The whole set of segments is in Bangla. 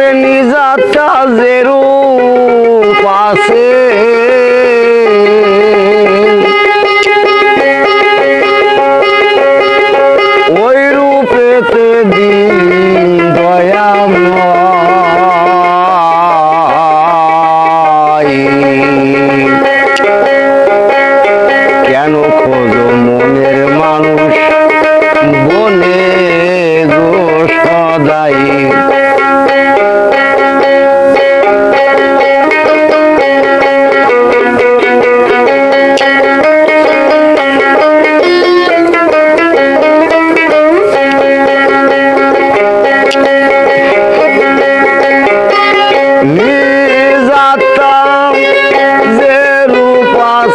ওরে নিজাতা জেরু পাশে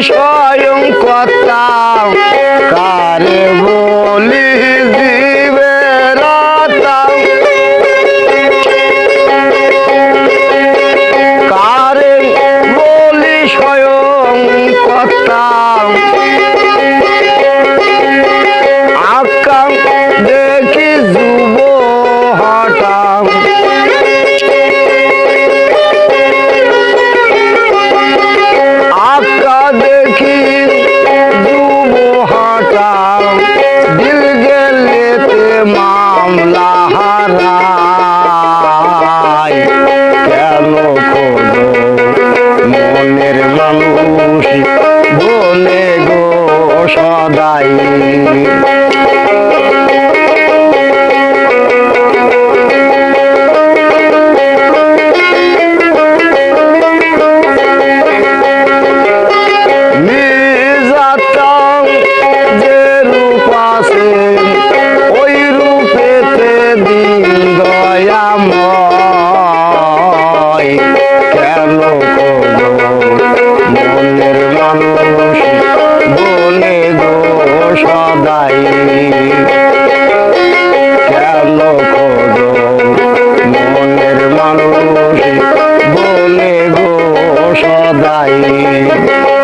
Deixa! গায়ে